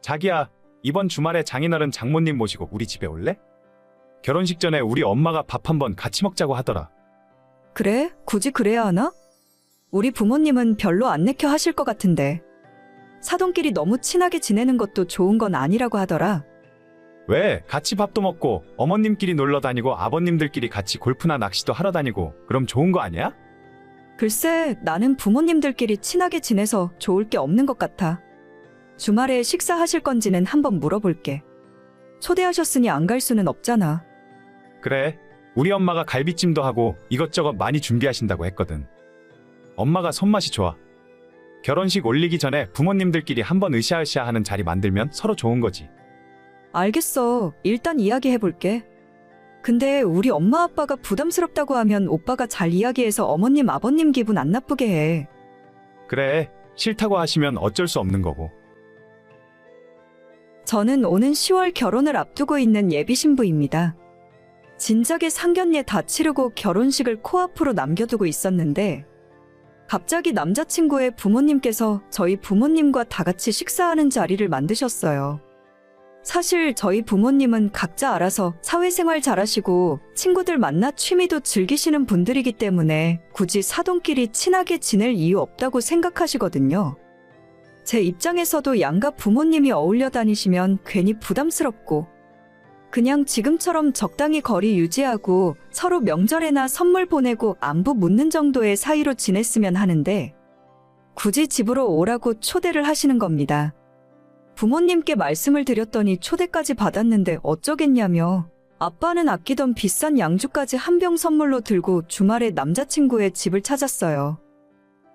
자기야, 이번 주말에 장인어른 장모님 모시고 우리 집에 올래? 결혼식 전에 우리 엄마가 밥 한번 같이 먹자고 하더라. 그래? 굳이 그래야 하나? 우리 부모님은 별로 안 내켜 하실 것 같은데. 사돈끼리 너무 친하게 지내는 것도 좋은 건 아니라고 하더라. 왜? 같이 밥도 먹고 어머님끼리 놀러 다니고 아버님들끼리 같이 골프나 낚시도 하러 다니고 그럼 좋은 거 아니야? 글쎄, 나는 부모님들끼리 친하게 지내서 좋을 게 없는 것 같아. 주말에 식사하실 건지는 한번 물어볼게. 초대하셨으니 안 갈 수는 없잖아. 그래. 우리 엄마가 갈비찜도 하고 이것저것 많이 준비하신다고 했거든. 엄마가 손맛이 좋아. 결혼식 올리기 전에 부모님들끼리 한번 으쌰으쌰 하는 자리 만들면 서로 좋은 거지. 알겠어. 일단 이야기해볼게. 근데 우리 엄마 아빠가 부담스럽다고 하면 오빠가 잘 이야기해서 어머님 아버님 기분 안 나쁘게 해. 그래. 싫다고 하시면 어쩔 수 없는 거고. 저는 오는 10월 결혼을 앞두고 있는 예비 신부입니다. 진작에 상견례 다 치르고 결혼식을 코앞으로 남겨두고 있었는데 갑자기 남자친구의 부모님께서 저희 부모님과 다 같이 식사하는 자리를 만드셨어요. 사실 저희 부모님은 각자 알아서 사회생활 잘하시고 친구들 만나 취미도 즐기시는 분들이기 때문에 굳이 사돈끼리 친하게 지낼 이유 없다고 생각하시거든요. 제 입장에서도 양가 부모님이 어울려 다니시면 괜히 부담스럽고 그냥 지금처럼 적당히 거리 유지하고 서로 명절에나 선물 보내고 안부 묻는 정도의 사이로 지냈으면 하는데 굳이 집으로 오라고 초대를 하시는 겁니다. 부모님께 말씀을 드렸더니 초대까지 받았는데 어쩌겠냐며 아빠는 아끼던 비싼 양주까지 한 병 선물로 들고 주말에 남자친구의 집을 찾았어요.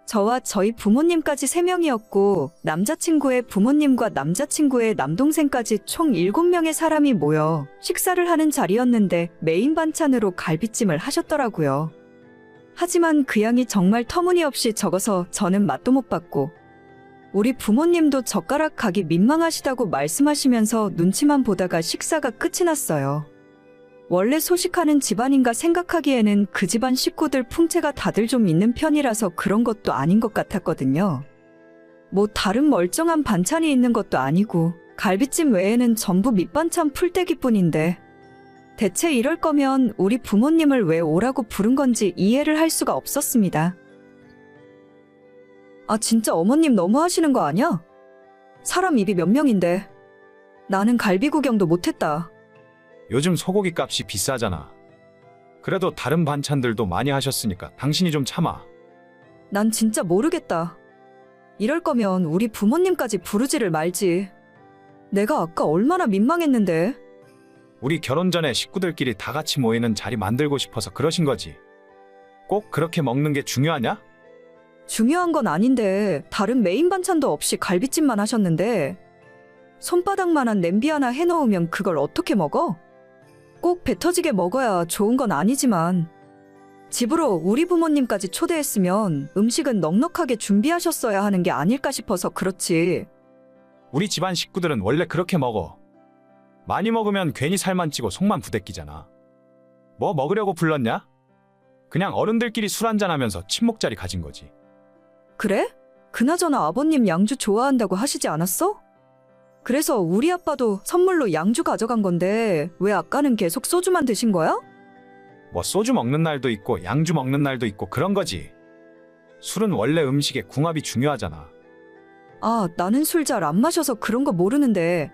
저와 저희 부모님까지 3명이었고 남자친구의 부모님과 남자친구의 남동생까지 총 7명의 사람이 모여 식사를 하는 자리였는데 메인 반찬으로 갈비찜을 하셨더라고요. 하지만 그 양이 정말 터무니없이 적어서 저는 맛도 못 봤고 우리 부모님도 젓가락 가기 민망하시다고 말씀하시면서 눈치만 보다가 식사가 끝이 났어요. 원래 소식하는 집안인가 생각하기에는 그 집안 식구들 풍채가 다들 좀 있는 편이라서 그런 것도 아닌 것 같았거든요. 뭐 다른 멀쩡한 반찬이 있는 것도 아니고 갈비찜 외에는 전부 밑반찬 풀떼기뿐인데 대체 이럴 거면 우리 부모님을 왜 오라고 부른 건지 이해를 할 수가 없었습니다. 아 진짜 어머님 너무 하시는 거 아니야? 사람 입이 몇 명인데 나는 갈비 구경도 못했다. 요즘 소고기 값이 비싸잖아. 그래도 다른 반찬들도 많이 하셨으니까 당신이 좀 참아. 난 진짜 모르겠다. 이럴 거면 우리 부모님까지 부르지를 말지. 내가 아까 얼마나 민망했는데. 우리 결혼 전에 식구들끼리 다 같이 모이는 자리 만들고 싶어서 그러신 거지. 꼭 그렇게 먹는 게 중요하냐? 중요한 건 아닌데 다른 메인 반찬도 없이 갈비찜만 하셨는데 손바닥만한 냄비 하나 해놓으면 그걸 어떻게 먹어? 꼭 배 터지게 먹어야 좋은 건 아니지만 집으로 우리 부모님까지 초대했으면 음식은 넉넉하게 준비하셨어야 하는 게 아닐까 싶어서 그렇지. 우리 집안 식구들은 원래 그렇게 먹어. 많이 먹으면 괜히 살만 찌고 속만 부대끼잖아. 뭐 먹으려고 불렀냐? 그냥 어른들끼리 술 한잔하면서 친목 자리 가진 거지. 그래? 그나저나 아버님 양주 좋아한다고 하시지 않았어? 그래서 우리 아빠도 선물로 양주 가져간 건데 왜 아까는 계속 소주만 드신 거야? 뭐 소주 먹는 날도 있고 양주 먹는 날도 있고 그런 거지. 술은 원래 음식에 궁합이 중요하잖아. 아, 나는 술 잘 안 마셔서 그런 거 모르는데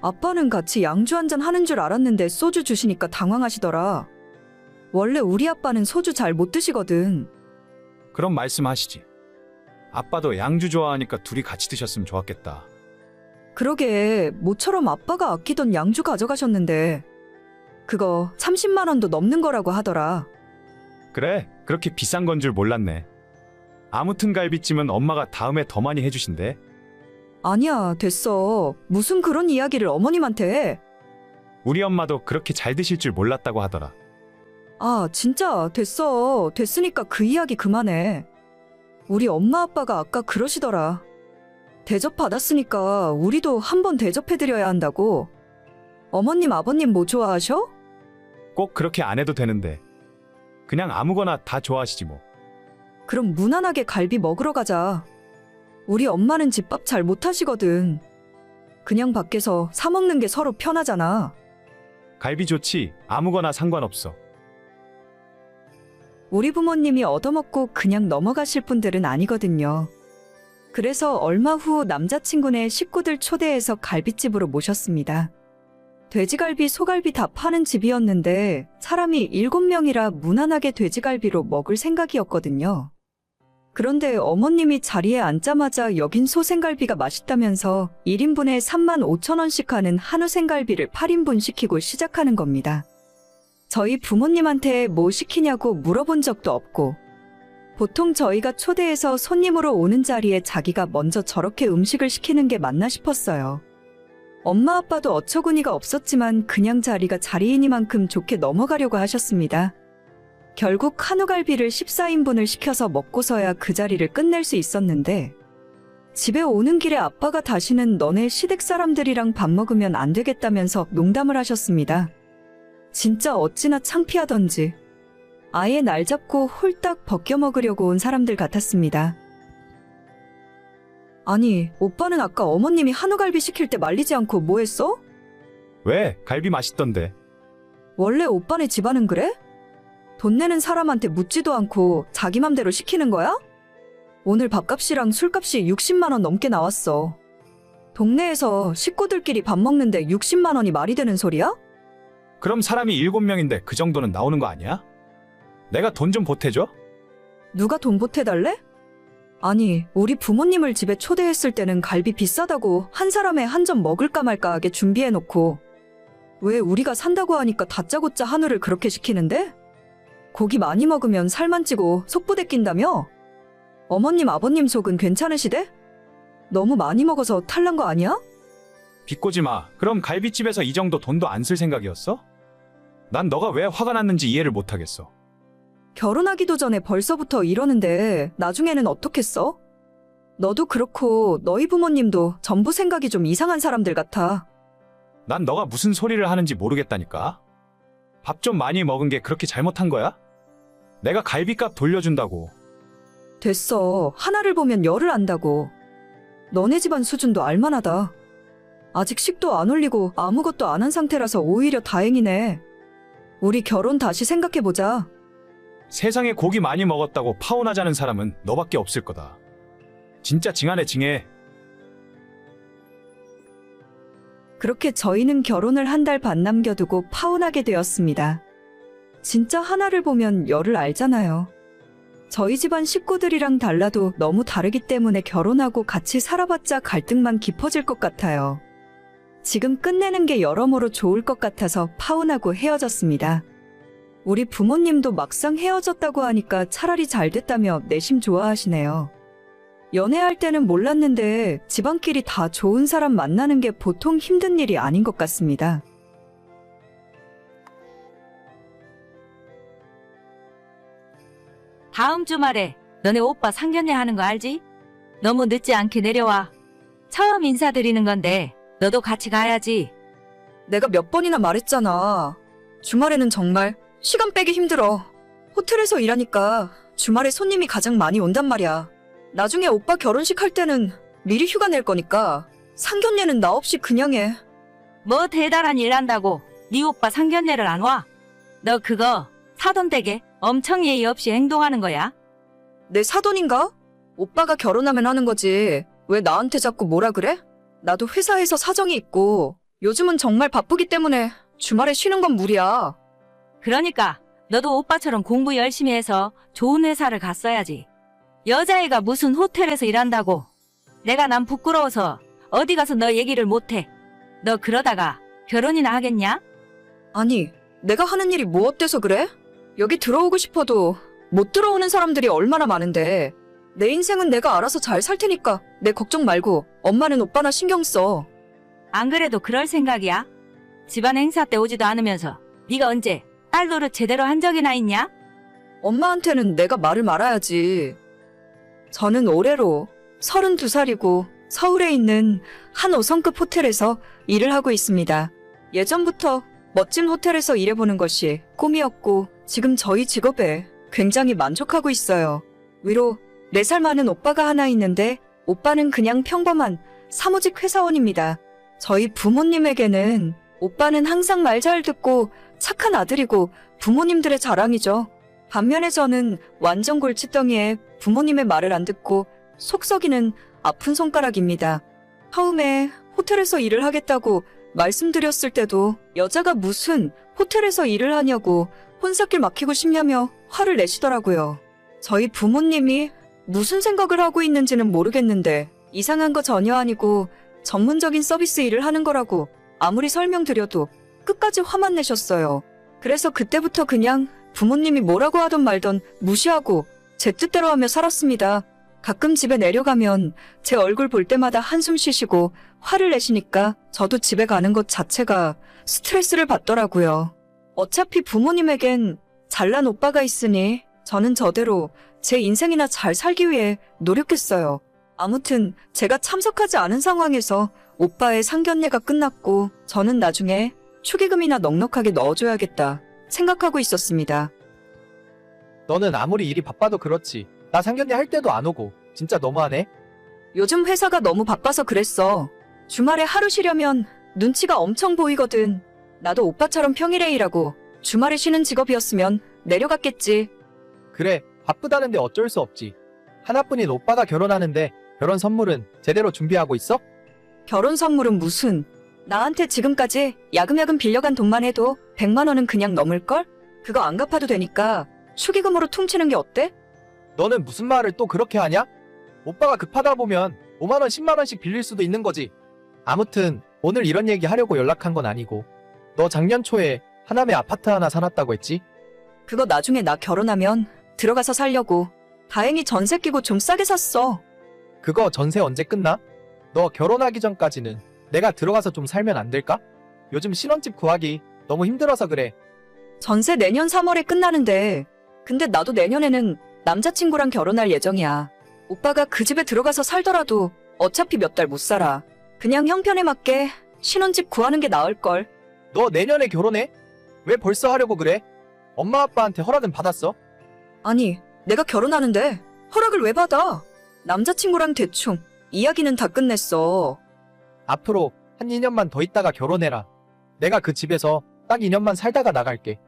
아빠는 같이 양주 한 잔 하는 줄 알았는데 소주 주시니까 당황하시더라. 원래 우리 아빠는 소주 잘 못 드시거든. 그럼 말씀하시지. 아빠도 양주 좋아하니까 둘이 같이 드셨으면 좋았겠다. 그러게 모처럼 아빠가 아끼던 양주 가져가셨는데 그거 30만 원도 넘는 거라고 하더라. 그래, 그렇게 비싼 건 줄 몰랐네. 아무튼 갈비찜은 엄마가 다음에 더 많이 해주신대. 아니야, 됐어. 무슨 그런 이야기를 어머님한테 해. 우리 엄마도 그렇게 잘 드실 줄 몰랐다고 하더라. 아, 진짜 됐어. 됐으니까 그 이야기 그만해. 우리 엄마 아빠가 아까 그러시더라. 대접 받았으니까 우리도 한번 대접해드려야 한다고. 어머님, 아버님 뭐 좋아하셔? 꼭 그렇게 안 해도 되는데. 그냥 아무거나 다 좋아하시지 뭐. 그럼 무난하게 갈비 먹으러 가자. 우리 엄마는 집밥 잘 못하시거든. 그냥 밖에서 사 먹는 게 서로 편하잖아. 갈비 좋지. 아무거나 상관없어. 우리 부모님이 얻어먹고 그냥 넘어가실 분들은 아니거든요. 그래서 얼마 후 남자친구네 식구들 초대해서 갈비집으로 모셨습니다. 돼지갈비, 소갈비 다 파는 집이었는데 사람이 7명이라 무난하게 돼지갈비로 먹을 생각이었거든요. 그런데 어머님이 자리에 앉자마자 여긴 소생갈비가 맛있다면서 1인분에 3만 5천 원씩 하는 한우 생갈비를 8인분 시키고 시작하는 겁니다. 저희 부모님한테 뭐 시키냐고 물어본 적도 없고, 보통 저희가 초대해서 손님으로 오는 자리에 자기가 먼저 저렇게 음식을 시키는 게 맞나 싶었어요. 엄마 아빠도 어처구니가 없었지만 그냥 자리가 자리이니만큼 좋게 넘어가려고 하셨습니다. 결국 한우갈비를 14인분을 시켜서 먹고서야 그 자리를 끝낼 수 있었는데, 집에 오는 길에 아빠가 다시는 너네 시댁 사람들이랑 밥 먹으면 안 되겠다면서 농담을 하셨습니다. 진짜 어찌나 창피하던지. 아예 날 잡고 홀딱 벗겨 먹으려고 온 사람들 같았습니다. 아니, 오빠는 아까 어머님이 한우갈비 시킬 때 말리지 않고 뭐 했어? 왜? 갈비 맛있던데. 원래 오빠네 집안은 그래? 돈 내는 사람한테 묻지도 않고 자기 맘대로 시키는 거야? 오늘 밥값이랑 술값이 60만 원 넘게 나왔어. 동네에서 식구들끼리 밥 먹는데 60만 원이 말이 되는 소리야? 그럼 사람이 7명인데 그 정도는 나오는 거 아니야? 내가 돈 좀 보태줘? 누가 돈 보태달래? 아니, 우리 부모님을 집에 초대했을 때는 갈비 비싸다고 한 사람에 한 점 먹을까 말까 하게 준비해놓고 왜 우리가 산다고 하니까 다짜고짜 한우를 그렇게 시키는데? 고기 많이 먹으면 살만 찌고 속부대 낀다며? 어머님, 아버님 속은 괜찮으시대? 너무 많이 먹어서 탈난 거 아니야? 비꼬지 마. 그럼 갈비집에서 이 정도 돈도 안 쓸 생각이었어? 난 너가 왜 화가 났는지 이해를 못하겠어. 결혼하기도 전에 벌써부터 이러는데 나중에는 어떻겠어? 너도 그렇고 너희 부모님도 전부 생각이 좀 이상한 사람들 같아. 난 너가 무슨 소리를 하는지 모르겠다니까. 밥 좀 많이 먹은 게 그렇게 잘못한 거야? 내가 갈비값 돌려준다고. 됐어. 하나를 보면 열을 안다고. 너네 집안 수준도 알만하다. 아직 식도 안 올리고 아무것도 안 한 상태라서 오히려 다행이네. 우리 결혼 다시 생각해보자. 세상에 고기 많이 먹었다고 파혼하자는 사람은 너밖에 없을 거다. 진짜 징하네 징해. 그렇게 저희는 결혼을 한 달 반 남겨두고 파혼하게 되었습니다. 진짜 하나를 보면 열을 알잖아요. 저희 집안 식구들이랑 달라도 너무 다르기 때문에 결혼하고 같이 살아봤자 갈등만 깊어질 것 같아요. 지금 끝내는 게 여러모로 좋을 것 같아서 파혼하고 헤어졌습니다. 우리 부모님도 막상 헤어졌다고 하니까 차라리 잘 됐다며 내심 좋아하시네요. 연애할 때는 몰랐는데 집안끼리 다 좋은 사람 만나는 게 보통 힘든 일이 아닌 것 같습니다. 다음 주말에 너네 오빠 상견례 하는 거 알지? 너무 늦지 않게 내려와. 처음 인사드리는 건데 너도 같이 가야지. 내가 몇 번이나 말했잖아. 주말에는 정말 시간 빼기 힘들어. 호텔에서 일하니까 주말에 손님이 가장 많이 온단 말이야. 나중에 오빠 결혼식 할 때는 미리 휴가 낼 거니까 상견례는 나 없이 그냥 해. 뭐 대단한 일 한다고 네 오빠 상견례를 안 와? 너 그거 사돈 댁에 엄청 예의 없이 행동하는 거야. 내 사돈인가? 오빠가 결혼하면 하는 거지. 왜 나한테 자꾸 뭐라 그래? 나도 회사에서 사정이 있고 요즘은 정말 바쁘기 때문에 주말에 쉬는 건 무리야. 그러니까 너도 오빠처럼 공부 열심히 해서 좋은 회사를 갔어야지. 여자애가 무슨 호텔에서 일한다고. 내가 난 부끄러워서 어디 가서 너 얘기를 못해. 너 그러다가 결혼이나 하겠냐? 아니, 내가 하는 일이 뭐 어때서 그래? 여기 들어오고 싶어도 못 들어오는 사람들이 얼마나 많은데. 내 인생은 내가 알아서 잘 살 테니까 내 걱정 말고 엄마는 오빠나 신경 써. 안 그래도 그럴 생각이야? 집안 행사 때 오지도 않으면서 네가 언제 딸 노릇 제대로 한 적이나 있냐? 엄마한테는 내가 말을 말아야지. 저는 올해로 32살이고 서울에 있는 한 5성급 호텔에서 일을 하고 있습니다. 예전부터 멋진 호텔에서 일해보는 것이 꿈이었고 지금 저희 직업에 굉장히 만족하고 있어요. 위로 4살 많은 오빠가 하나 있는데 오빠는 그냥 평범한 사무직 회사원입니다. 저희 부모님에게는 오빠는 항상 말 잘 듣고 착한 아들이고 부모님들의 자랑이죠. 반면에 저는 완전 골칫덩이에 부모님의 말을 안 듣고 속 썩이는 아픈 손가락입니다. 처음에 호텔에서 일을 하겠다고 말씀드렸을 때도 여자가 무슨 호텔에서 일을 하냐고 혼사길 막히고 싶냐며 화를 내시더라고요. 저희 부모님이 무슨 생각을 하고 있는지는 모르겠는데 이상한 거 전혀 아니고 전문적인 서비스 일을 하는 거라고 아무리 설명드려도 끝까지 화만 내셨어요. 그래서 그때부터 그냥 부모님이 뭐라고 하던 말던 무시하고 제 뜻대로 하며 살았습니다. 가끔 집에 내려가면 제 얼굴 볼 때마다 한숨 쉬시고 화를 내시니까 저도 집에 가는 것 자체가 스트레스를 받더라고요. 어차피 부모님에겐 잘난 오빠가 있으니 저는 저대로 제 인생이나 잘 살기 위해 노력했어요. 아무튼 제가 참석하지 않은 상황에서 오빠의 상견례가 끝났고 저는 나중에 축의금이나 넉넉하게 넣어줘야겠다 생각하고 있었습니다. 너는 아무리 일이 바빠도 그렇지. 나 상견례 할 때도 안 오고. 진짜 너무하네. 요즘 회사가 너무 바빠서 그랬어. 주말에 하루 쉬려면 눈치가 엄청 보이거든. 나도 오빠처럼 평일에 일하고 주말에 쉬는 직업이었으면 내려갔겠지. 그래, 바쁘다는데 어쩔 수 없지. 하나뿐인 오빠가 결혼하는데 결혼 선물은 제대로 준비하고 있어? 결혼 선물은 무슨? 나한테 지금까지 야금야금 빌려간 돈만 해도 100만 원은 그냥 넘을걸? 그거 안 갚아도 되니까 축의금으로 퉁치는 게 어때? 너는 무슨 말을 또 그렇게 하냐? 오빠가 급하다 보면 5만원, 10만원씩 빌릴 수도 있는 거지. 아무튼 오늘 이런 얘기 하려고 연락한 건 아니고. 너 작년 초에 하남에 아파트 하나 사놨다고 했지? 그거 나중에 나 결혼하면 들어가서 살려고. 다행히 전세 끼고 좀 싸게 샀어. 그거 전세 언제 끝나? 너 결혼하기 전까지는 내가 들어가서 좀 살면 안 될까? 요즘 신혼집 구하기 너무 힘들어서 그래. 전세 내년 3월에 끝나는데, 근데 나도 내년에는 남자친구랑 결혼할 예정이야. 오빠가 그 집에 들어가서 살더라도 어차피 몇 달 못 살아. 그냥 형편에 맞게 신혼집 구하는 게 나을걸. 너 내년에 결혼해? 왜 벌써 하려고 그래? 엄마 아빠한테 허락은 받았어? 아니, 내가 결혼하는데 허락을 왜 받아? 남자친구랑 대충 이야기는 다 끝냈어. 앞으로 한 2년만 더 있다가 결혼해라. 내가 그 집에서 딱 2년만 살다가 나갈게.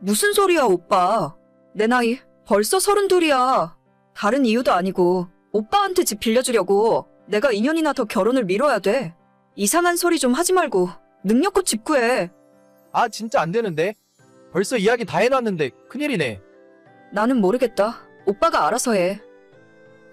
무슨 소리야, 오빠. 내 나이 벌써 서른 둘이야. 다른 이유도 아니고 오빠한테 집 빌려주려고 내가 2년이나 더 결혼을 미뤄야 돼. 이상한 소리 좀 하지 말고 능력껏 집 구해. 아 진짜 안 되는데? 벌써 이야기 다 해놨는데 큰일이네. 나는 모르겠다. 오빠가 알아서 해.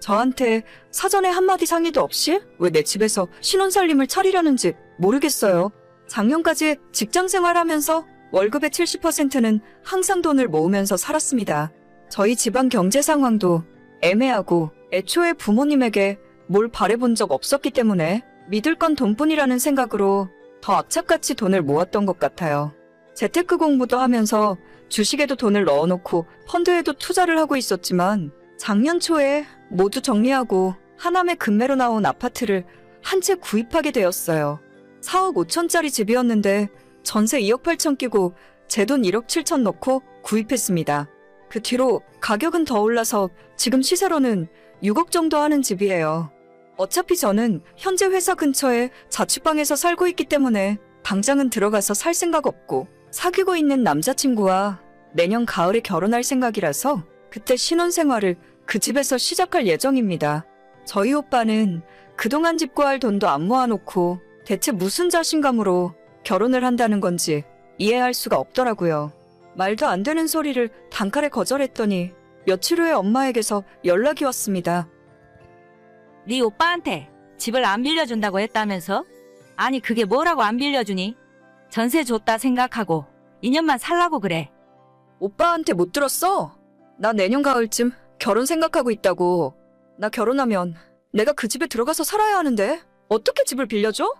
저한테 사전에 한마디 상의도 없이 왜 내 집에서 신혼살림을 차리려는지 모르겠어요. 작년까지 직장 생활하면서 월급의 70%는 항상 돈을 모으면서 살았습니다. 저희 집안 경제 상황도 애매하고 애초에 부모님에게 뭘 바래본 적 없었기 때문에 믿을 건 돈뿐이라는 생각으로 더 악착같이 돈을 모았던 것 같아요. 재테크 공부도 하면서 주식에도 돈을 넣어놓고 펀드에도 투자를 하고 있었지만 작년 초에 모두 정리하고 하남의 금매로 나온 아파트를 한 채 구입하게 되었어요. 4억 5천짜리 집이었는데 전세 2억 8천 끼고 제 돈 1억 7천 넣고 구입했습니다. 그 뒤로 가격은 더 올라서 지금 시세로는 6억 정도 하는 집이에요. 어차피 저는 현재 회사 근처에 자취방에서 살고 있기 때문에 당장은 들어가서 살 생각 없고 사귀고 있는 남자친구와 내년 가을에 결혼할 생각이라서 그때 신혼생활을 그 집에서 시작할 예정입니다. 저희 오빠는 그동안 집 구할 돈도 안 모아놓고 대체 무슨 자신감으로 결혼을 한다는 건지 이해할 수가 없더라고요. 말도 안 되는 소리를 단칼에 거절했더니 며칠 후에 엄마에게서 연락이 왔습니다. 네 오빠한테 집을 안 빌려준다고 했다면서? 아니 그게 뭐라고 안 빌려주니? 전세 줬다 생각하고 2년만 살라고 그래. 오빠한테 못 들었어? 나 내년 가을쯤 결혼 생각하고 있다고. 나 결혼하면 내가 그 집에 들어가서 살아야 하는데 어떻게 집을 빌려줘?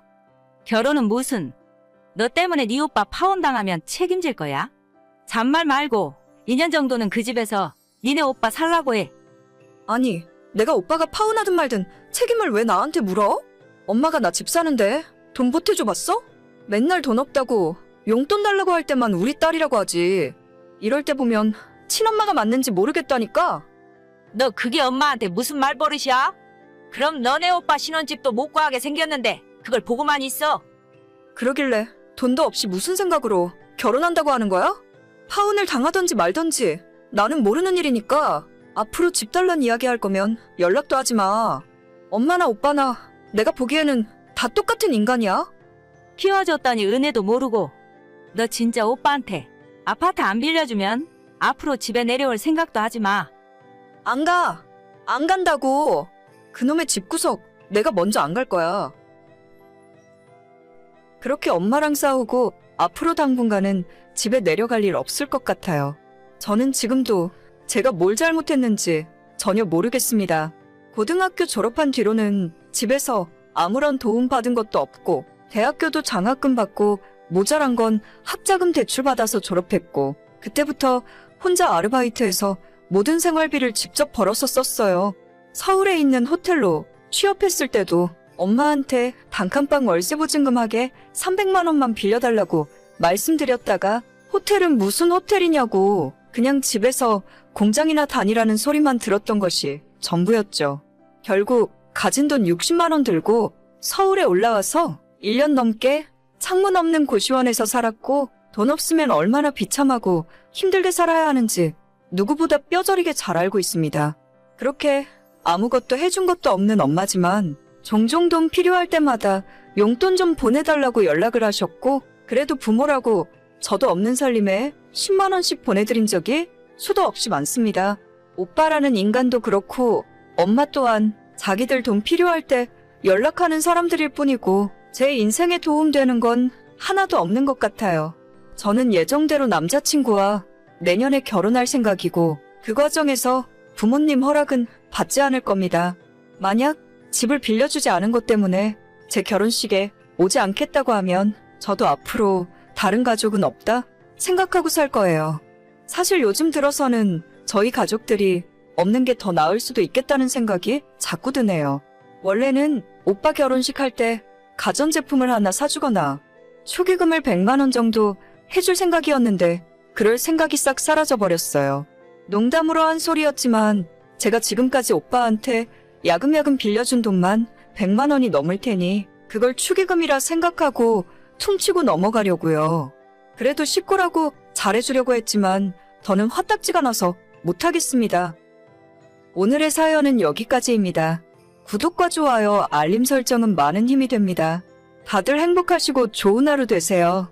결혼은 무슨? 너 때문에 네 오빠 파혼당하면 책임질 거야? 잔말 말고 2년 정도는 그 집에서 니네 오빠 살라고 해. 아니, 내가 오빠가 파혼하든 말든 책임을 왜 나한테 물어? 엄마가 나 집 사는데 돈 보태줘 봤어? 맨날 돈 없다고 용돈 달라고 할 때만 우리 딸이라고 하지. 이럴 때 보면 친엄마가 맞는지 모르겠다니까. 너 그게 엄마한테 무슨 말버릇이야? 그럼 너네 오빠 신혼집도 못 구하게 생겼는데 그걸 보고만 있어. 그러길래 돈도 없이 무슨 생각으로 결혼한다고 하는 거야? 파혼을 당하던지 말던지 나는 모르는 일이니까 앞으로 집 달란 이야기 할 거면 연락도 하지 마. 엄마나 오빠나 내가 보기에는 다 똑같은 인간이야. 키워줬더니 은혜도 모르고 너 진짜 오빠한테 아파트 안 빌려주면 앞으로 집에 내려올 생각도 하지 마. 안 가. 안 간다고. 그놈의 집구석 내가 먼저 안 갈 거야. 그렇게 엄마랑 싸우고 앞으로 당분간은 집에 내려갈 일 없을 것 같아요. 저는 지금도 제가 뭘 잘못했는지 전혀 모르겠습니다. 고등학교 졸업한 뒤로는 집에서 아무런 도움 받은 것도 없고 대학교도 장학금 받고 모자란 건 학자금 대출 받아서 졸업했고 그때부터 혼자 아르바이트해서 모든 생활비를 직접 벌어서 썼어요. 서울에 있는 호텔로 취업했을 때도 엄마한테 단칸방 월세 보증금하게 300만 원만 빌려달라고 말씀드렸다가 호텔은 무슨 호텔이냐고 그냥 집에서 공장이나 다니라는 소리만 들었던 것이 전부였죠. 결국 가진 돈 60만 원 들고 서울에 올라와서 1년 넘게 창문 없는 고시원에서 살았고 돈 없으면 얼마나 비참하고 힘들게 살아야 하는지 누구보다 뼈저리게 잘 알고 있습니다. 그렇게 아무것도 해준 것도 없는 엄마지만 종종 돈 필요할 때마다 용돈 좀 보내달라고 연락을 하셨고 그래도 부모라고 저도 없는 살림에 10만 원씩 보내드린 적이 수도 없이 많습니다. 오빠라는 인간도 그렇고 엄마 또한 자기들 돈 필요할 때 연락하는 사람들일 뿐이고 제 인생에 도움되는 건 하나도 없는 것 같아요. 저는 예정대로 남자친구와 내년에 결혼할 생각이고 그 과정에서 부모님 허락은 받지 않을 겁니다. 만약 집을 빌려주지 않은 것 때문에 제 결혼식에 오지 않겠다고 하면 저도 앞으로 다른 가족은 없다 생각하고 살 거예요. 사실 요즘 들어서는 저희 가족들이 없는 게 더 나을 수도 있겠다는 생각이 자꾸 드네요. 원래는 오빠 결혼식 할 때 가전제품을 하나 사주거나 축의금을 100만 원 정도 해줄 생각이었는데 그럴 생각이 싹 사라져 버렸어요. 농담으로 한 소리였지만 제가 지금까지 오빠한테 야금야금 빌려준 돈만 100만 원이 넘을 테니 그걸 축의금이라 생각하고 퉁치고 넘어가려고요. 그래도 식구라고 잘해주려고 했지만 더는 화딱지가 나서 못하겠습니다. 오늘의 사연은 여기까지입니다. 구독과 좋아요, 알림 설정은 많은 힘이 됩니다. 다들 행복하시고 좋은 하루 되세요.